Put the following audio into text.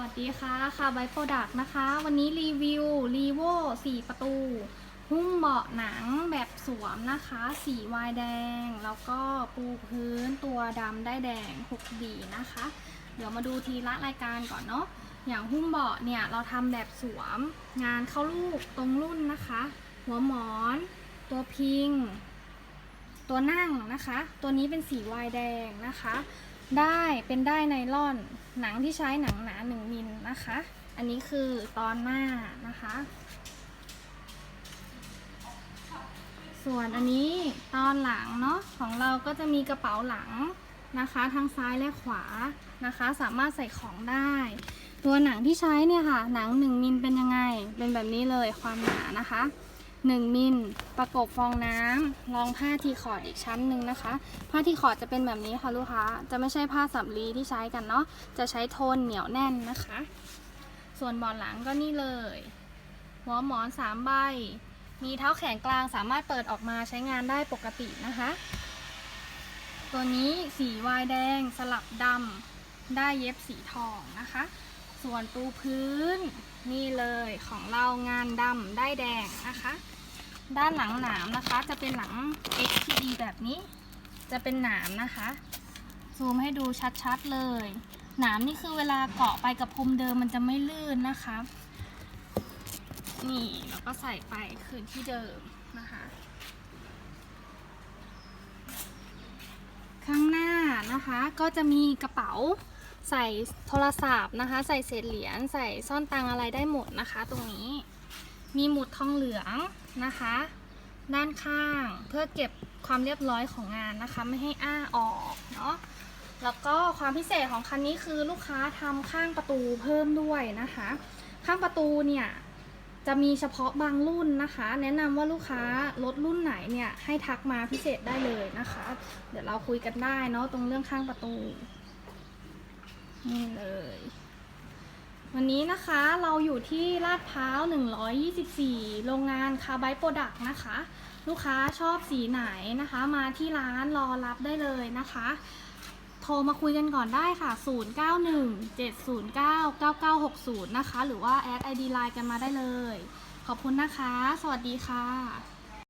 วัสดีค่ะค่ะไบโปรดักนะคะ วันนี้รีวิวรีโว่4ประตู หุ้มเบาะหนังแบบสวมนะคะ สีวายแดง แล้วก็ปูพื้นตัวดำได้แดง6ดีนะคะ เดี๋ยวมาดูทีละรายการก่อนเนาะอย่างหุ้มเบาะเนี่ย เราทำแบบสวม งานเข้าลูกตรงรุ่นนะคะ หัวหมอน ตัวพิง ตัวนั่งนะคะ ตัวนี้เป็นสีวายแดงนะคะ ได้เป็นได้ไนล่อน หนังที่ใช้หนังหนาหนึ่งมิลนะคะ อันนี้คือตอนหน้านะคะ ส่วนอันนี้ตอนหลังเนาะของเราก็จะมีกระเป๋าหลังนะคะทั้งซ้ายและขวานะคะ สามารถใส่ของได้ ตัวหนังที่ใช้เนี่ยค่ะ หนัง1มิลเป็นยังไง เป็นแบบนี้เลยความหนานะคะ 1 มิล ประกบฟองน้ำรองผ้าทีคอร์ดอีกชั้นหนึ่งนะคะ ผ้าทีคอร์ดจะเป็นแบบนี้ค่ะลูกค้า จะไม่ใช่ผ้าสำลีที่ใช้กันเนาะ จะใช้โทนเหนียวแน่นนะคะ ส่วนบอลหลังก็นี่เลย หัวหมอนสามใบ มีเท้าแขนกลางสามารถเปิดออกมาใช้งานได้ปกตินะคะ ตัวนี้สีวายแดงสลับดำได้เย็บสีทองนะคะ ส่วนปูพื้นนี่เลยของเรางานดำได้แดงนะคะ ด้านหลังหนามนะคะจะเป็นหลัง XTD แบบนี้ จะเป็นหนามนะคะ ซูมให้ดูชัดๆเลย หนามนี่คือเวลาเกาะไปกับพรมเดิมมันจะไม่ลื่นนะคะ นี่เราก็ใส่ไปคืนที่เดิมนะคะข้างหน้านะคะก็จะมีกระเป๋า ใส่โทรศัพท์นะคะ ใส่เศษเหรียญใส่ซ่อนตังอะไรได้หมดนะคะ ตรงนี้มีหมุดทองเหลืองนะคะ ด้านข้างเพื่อเก็บความเรียบร้อยของงานนะคะ ไม่ให้อ้าออกเนาะแล้วก็ความพิเศษของคันนี้คือลูกค้าทำข้างประตูเพิ่มด้วยนะคะ ข้างประตูเนี่ยจะมีเฉพาะบางรุ่นนะคะ แนะนำว่าลูกค้ารถรุ่นไหนเนี่ยให้ทักมาพิเศษได้เลยนะคะ เดี๋ยวเราคุยกันได้เนาะตรงเรื่องข้างประตู นี่เลย วันนี้นะคะเราอยู่ที่ลาดพร้าว 124 โรงงานคาร์ไบโปรดักต์นะคะ ลูกค้าชอบสีไหนนะคะ มาที่ร้านรอรับได้เลยนะคะ โทรมาคุยกันก่อนได้ค่ะ 0917099960 นะคะ หรือว่าแอด ID Line กันมาได้เลย ขอบคุณนะคะ สวัสดีค่ะ